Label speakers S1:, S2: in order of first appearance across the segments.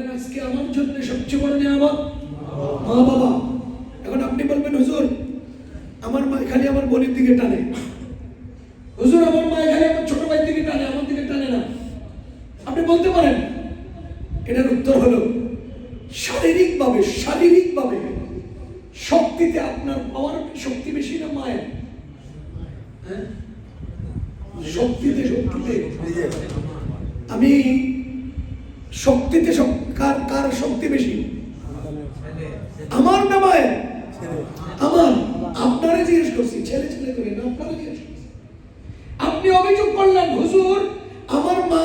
S1: বলেন আজকে আমার জন্য সবচেয়ে বড় নিয়ামত? মা বাবা। এখন আপনি বলবেন, হুজুর, আমার মা খালি আমার বোনের দিকে টানে। হুজুর, আমার মা খালি আমার ছোট ভাইয়ের দিকে টানে, আমার দিকে টানে না। আপনি বলতে পারেন। এটার উত্তর হলো, শারীরিকভাবে শারীরিকভাবে শক্তিতে আপনার আমার শক্তি বেশি না মায়ের? হ্যাঁ? শক্তিতে শক্তিতে। আমি শক্তিতে কার কার শক্তি বেশি? আমার না মায়ের? আমার। আপনারা জিজ্ঞেস করছি, ছেলে ছেলে করে না, আপনারা জিজ্ঞেস আপনি অভিযোগ করলেন, হুজুর, আমার মা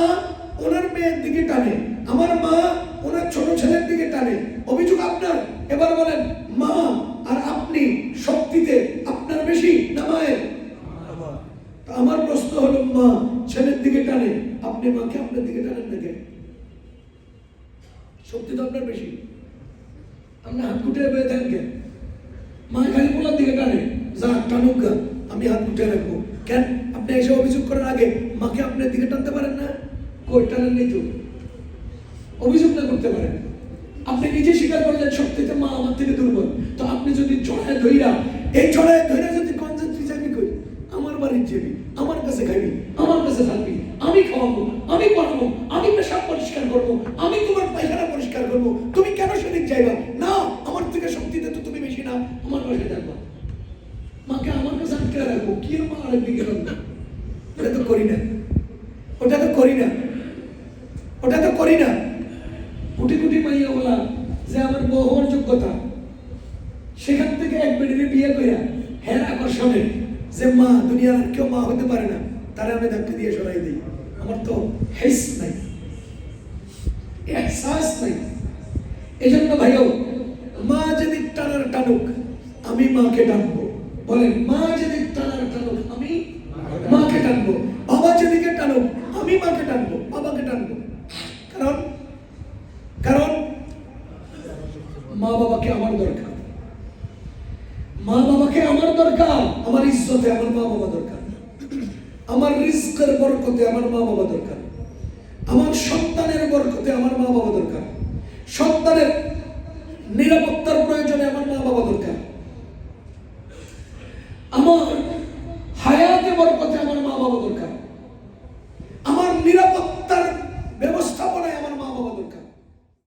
S1: ওনার মেয়ের দিকে টানে, আমার মা ওনার ছোট ছেলের দিকে টানে। অভিযোগ আপনার? এবার বলেন, মা আর আপনি শক্তিতে আপনার বেশি না মায়ের? আমার প্রশ্ন হলো, মা ছেলের দিকে টানে, আপনি মাকে আপনার দিকে টানেন দেখে শক্তি আপনার বেশি। আপনি হাত গুটে বেয়ে দেন কেন মা খালি পোলার দিকে টানে। যা, টানুক গা, আমি হাত গুটে রাখব। কেন? আপনি এসে অভিযোগ করার আগে মাকে আপনার দিকে টানতে পারেন না? কই টানেন নেই তো? অভিযোগ না করতে পারেন। আপনি নিজে স্বীকার করলেন শক্তিতে মা আমার থেকে দুর্বল। তো আপনি যদি চড়ায় ধইরা, এই চড়ায় ধইরা যদি কনসেন্ট যাবি কই? আমার বাড়ির যাবি, আমার কাছে খাবি আমার কাছে থাকবি। আমি খাওয়াবো, আমি পড়াবো, আমি পেশাব পরিষ্কার করব, আমি তোমার পায়খানা পরিষ্কার তুমি কেন সেদিক যাইবা না, আমার থেকে শক্তিতে তো তুমি বেশি না, আমার বাসায় থাকবা। মাকে আমার কাছে আটকে রাখব। কি আর মা আরেক দিকে রাখব ওটা তো করি না। ওটা তো করি না। ওটা তো করি না। কোটি কোটি মাইয়া বলা যে আমার বউ হওয়ার যোগ্যতা, সেখান থেকে এক বেডিতে বিয়ে কইরা হের আকর্ষণে যে মা, দুনিয়ার কেউ মা হতে পারে না, তারা আমি ধাক্কা দিয়ে সরাই দিই। আমার তো হেস নাই। এহসাস নাই। এই জন্য ভাইও, মা যদি টানার টানুক, আমি মাকে টানবো। বলেন, মা যদি টানার টানুক, আমি মাকে টানবো। বাবা যেদিকে টানুক, আমি মাকে টানবো, বাবাকে টানবো। কারণ কারণ মা বাবাকে আমার দরকার। মা বাবাকে আমার দরকার, আমার ইজ্জতে আমার মা বাবা দরকার। আমার রিস্কের বরকতে আমার মা বাবা দরকার। আমার সন্তানের বরকতে আমার মা বাবা দরকার। সন্তানের নিরাপত্তার প্রয়োজনে আমার মা বাবা দরকার। আমার